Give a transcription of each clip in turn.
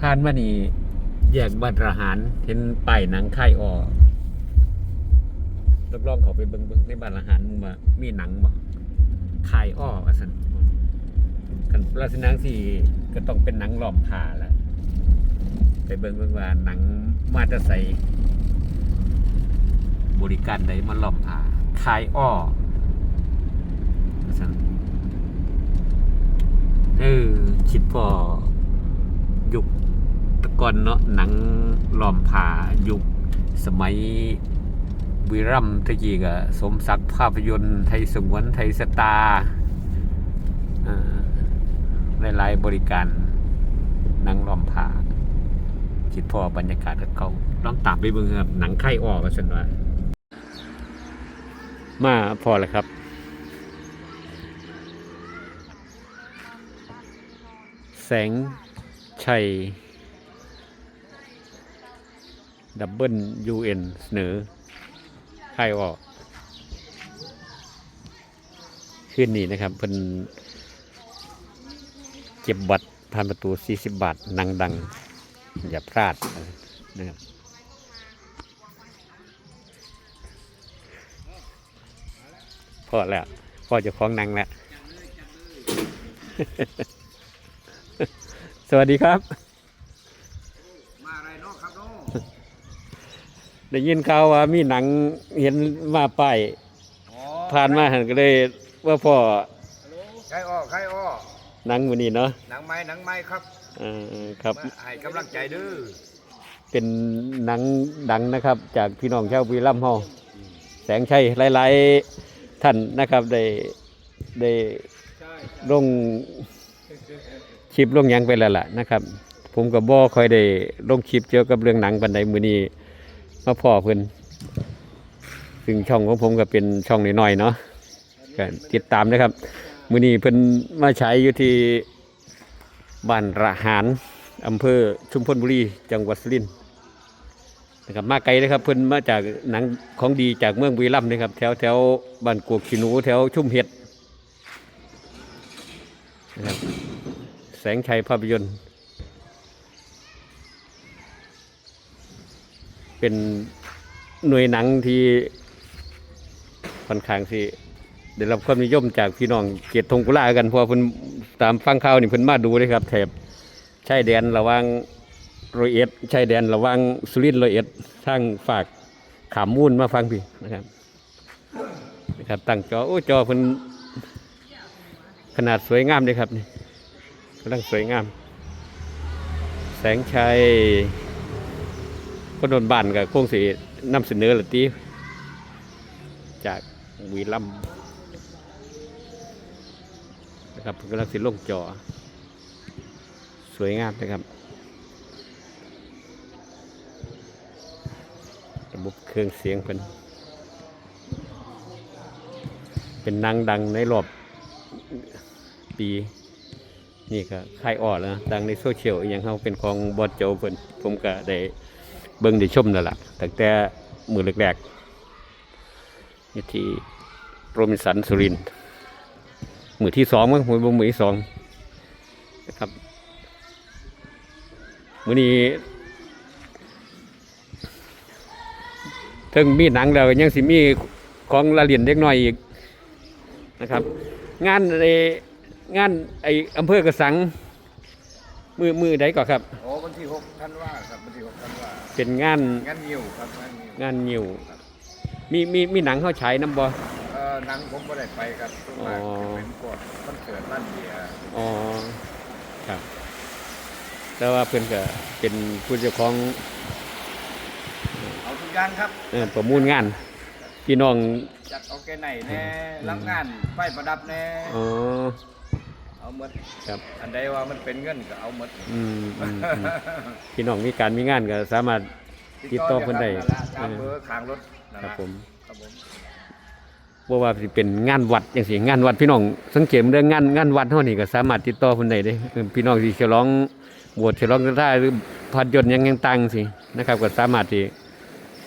ผ่านมานี่แยกบัตรหารเห็นป้ายหนังไข่อ้อรับรองเขาไปเบิ้งเบิ้งในบัตรหารมึงมามีหนังบ่ค่ายอ้อว่าสันกันราชนังสี่ก็ต้องเป็นหนังหลอมผ่าและวไปเบิ้งเบิ้งว่าหนังมาจะใส่บริการใดมันหลอมผ่าข่อ้อว่าสัน เออคิดพอยุคตะก่อนเนาะหนังหลอมผ่ายุคสมัยวิรัมย์ตะกี้ก็สมศักดิ์ภาพยนตร์ไทยสงวนไทยสตาร์อ่าหลายๆบริการหนังหลอมผ่าคิดพอบรรยากาศกับเขาต้องตามไปเบิ่งครับหนังไข่ออกกันฉันว่ามาพอแล้วครับ แสงชัยดับเบิลยูเอ็นเสนอค่ายออกขึ้นนี้นะครับเพิ่นเก็บบัตรผ่านประตู 40 บาทนังดัง อย่าพลาดนะครับพอแล้วพอจะคล้องนังแล้ว สวัสดีครับ มาอะไรเนาะครับเนาะได้ยินข่าวว่ามีหนังเห็นมาป้ายอ๋อผ่านมาหันก็เลยว่าพ่อใครอ้อใครอ้อหนังวันนี้เนาะหนังไม้หนังไม้ครับเออครับ มาให้กำลังใจเด้อเป็นหนังดังนะครับ จากพี่น้องชาวบุรีรัมย์เฮาแสงชัยหลาย ๆ ท่านนะครับ ได้ได้ลง คลิปลงยังไปแล้วล่ะนะครับ ผมกับบ่คอยได้ลงคลิปเกี่ยวกับเรื่องหนังปันใดมือนี้มาพ่อเพิ่นซึ่งช่องของผมก็เป็นช่องน้อยๆเนาะก็ติดตามนะครับ มือนี้เพิ่นมาใช้อยู่ที่บ้านระหารอำเภอชุมพลบุรีจังหวัดสุรินทร์นะครับมาไกลเลยครับเพิ่นมาจากหนังของดีจากเมืองบุรีรัมย์นะครับ แถวแถวบ้านกวกขีนูแถวชุ่มเห็ดนะครับ งชัยภาพยนตร์ เป็นหน่วยหนังที่ค่อนข้างที่ได้รับความนิยมจากพี่น้องเกียรติทงกุลากันเพอเพิ่นตามฟังข่าวนี่เพิ่นมาดูเลยครับแถบชายแดนระว่างรอยเอ็ดชายแดนระว่างสุรินทร์รอยเอ็ดทางฝากขามมูลมาฟังพี่นะครับนะครับตั้งจอโอ้จอเพิ่นขนาดสวยงามเลยครับนี่ กำลังสวยงาม แสงชัยคนโดนบ้านกับโค้งสีนำเสนอละตีจากวีลัมนะครับกำลังสิลงจอ สวยงามนะครับ ระบบเครื่องเสียงเป็นเป็นนางดังในรอบปี นี่ก็คายอ่อแล้วนะดังในโซเชียลอย่างเขาเป็นของบอดโจเพิ่นผมก็ได้เบิ้งได้ชมนั่นแหละตั้งแต่มือแรกๆนี่ที่โรมินสันสุรินมือที่สองมั้งมือมือที่สองนะครับมือนี้เทิงมีหนังแล้วยังสิมีของละเลียนเล็กน้อยอีกนะครับ งานไอ งานไออำเภอกระสัง มือมือใดก่อนครับ โอ้วันที่หกท่านว่าครับวันที่หกท่านว่าเป็นงานงานยิวครับงานยิวงานยิวมีมีมีหนังเขาฉายน้ำบ่เอ่อหนังผมก็ได้ไปครับส่วนมากอ๋อจะเป็นพวกคอนเสิร์ตบ้านเบียร์อ๋อครับ แต่ว่าเพื่อนก็เป็นผู้เจ้าของเอาทุกอย่างครับเอ่อประมูลงาน พี่น้องจัดเอาแกไหนแน่รับงานไฟประดับแน่ อ๋อ เอาหมดครับอันใดว่ามันเป็นเงินก็เอาหมดอืมอืมอืมพี่น้องมีการมีงานก็สามารถ ติดต่อเพิ่นได้นั่นล่ะตามเบอร์ข้างรถนั่นครับล่ะผมครับผมบ่ว่าสิเป็นงานวัดอย่างสิงานวัดพี่น้องสังเกตเรื่องงานงานวัดเฮานี่ก็สามารถติดต่อเพิ่นได้เด้เออพี่น้องสิฉลองบวชฉลองท่าหรือพัดยนต์หยังยังต่างสินะครับ ก็สามารถที่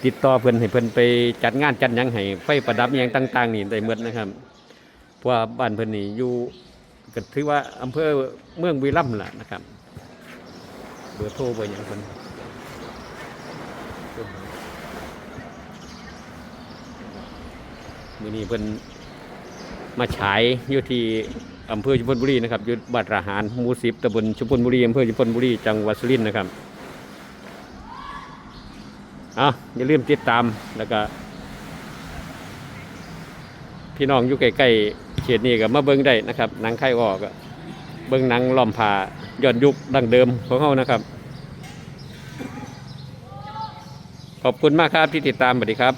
ติดต่อเพิ่นให้เพิ่นไปจัดงานจัดหยังให้ไฟประดับหยังต่าง ๆ นี่ได้หมดนะครับ เพราะว่าบ้านเพิ่นนี่อยู่ ก็ถือว่าอำเภอเมืองบุรีรัมย์ล่ะนะครับบบอร์โทรเบอร์หยังคนมือนี้เพิ่นมาฉายอยู่ที่อำเภอชุมพลบุรีนะครับอยู่บัตราหารหมู่สิบตำบลชุมพลบุรีอำเภอชุมพลบุรีจังหวัดสุรินทร์นะครับเอาอย่าลืมติดตามแล้วก็ พี่น้องอยู่ใกล้ๆเขตนี้ก็มาเบิ้งได้นะครับหนังไข่ออก็เบิ้งหนังล้อมผาย้อนยุคดั้งเดิมของเขานะครับ ขอบคุณมากครับที่ติดตามสวัสดีครับ